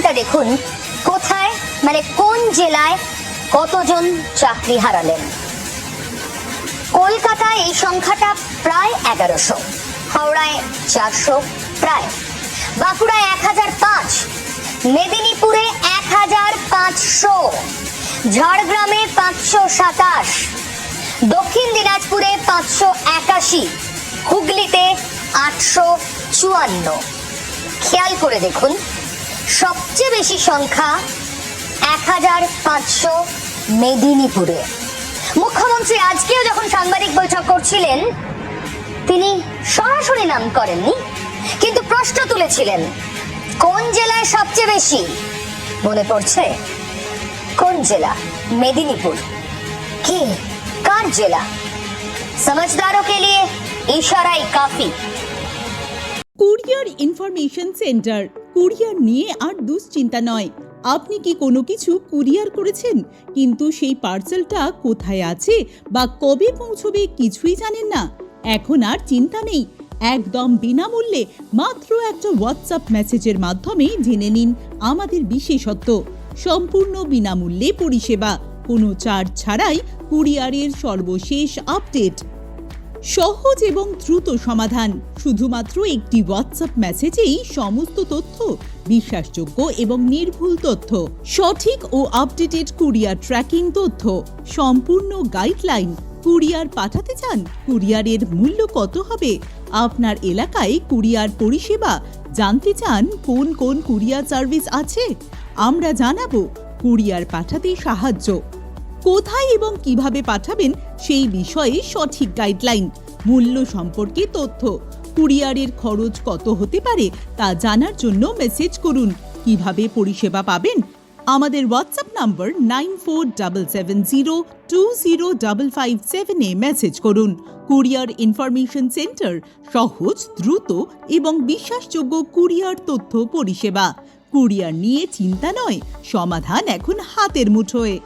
সমাধানটা দেখুন, কোথায় মানে কোন জেলায় কতজন চাকরি হারালেন? কলকাতায় এই সংখ্যাটা প্রায় এগারোশো, হাওড়ায় চারশো প্রায়, বাঁকুড়ায় এক হাজার পাঁচ, মেদিনীপুরে এক হাজার পাঁচশো, ঝাড়গ্রামে পাঁচশো সাতাশ, দক্ষিণ দিনাজপুরে পাঁচশো একাশি, হুগলিতে আটশো চুয়ান্ন। খেয়াল করে দেখুন সবচেয়ে বেশি সংখ্যা এক হাজার পাঁচশো মেদিনীপুরে মুখ্যমন্ত্রী আজকেও যখন সাংবাদিক বৈঠক করছিলেন তিনি সরাসরি নাম করেননি কিন্তু প্রশ্ন তুলেছিলেন কোন জেলায় সবচেয়ে বেশি মনে পড়ছে কোন জেলা মেদিনীপুর কে কার জেলা समझदारों के लिए इशारा ही काफी কুরিয়ার ইনফরমেশন সেন্টার কুরিয়ার নিয়ে আর দুশ্চিন্তা নয়। আপনি কি কোনো কিছু কুরিয়ার করেছেন? কিন্তু সেই পার্সেলটা কোথায় আছে বা কবে পৌঁছবে কিছুই জানেন না। এখন আর চিন্তা নেই। একদম বিনামূল্যে মাত্র একটা হোয়াটসঅ্যাপ মেসেজের মাধ্যমে জেনে নিন আমাদের বিশেষত্ব। সম্পূর্ণ বিনামূল্যে পরিষেবা। কোনো চার্জ ছাড়াই কুরিয়ারের সর্বশেষ আপডেট সহজ এবং দ্রুত সমাধান। শুধুমাত্র একটি হোয়াটসঅ্যাপ মেসেজেই সমস্ত তথ্য, বিশ্বাসযোগ্য এবং নির্ভুল তথ্য, সঠিক ও আপডেটেড কুরিয়ার ট্র্যাকিং তথ্য, সম্পূর্ণ গাইডলাইন কুরিয়ার পাঠাতে চান কুরিয়ারের মূল্য কত হবে, আপনার এলাকায় কুরিয়ার পরিষেবা, জানতে চান কোন কোন কুরিয়ার সার্ভিস আছে, আমরা জানাব কুরিয়ার পাঠাতে সাহায্য। কোথায় এবং কীভাবে পাঠাবেন সেই বিষয়ে সঠিক গাইডলাইন মূল্য সম্পর্কে তথ্য। কুরিয়ারের খরচ কত হতে পারে তা জানার জন্য মেসেজ করুন। কীভাবে পরিষেবা পাবেন? আমাদের WhatsApp number nine four double seven zero two zero double five সেভেনে মেসেজ করুন। কুরিয়ার ইনফরমেশন সেন্টার সহজ, দ্রুত এবং বিশ্বাসযোগ্য কুরিয়ার তথ্য পরিষেবা। কুরিয়ার নিয়ে চিন্তা নয়, সমাধান এখন হাতের মুঠোয়।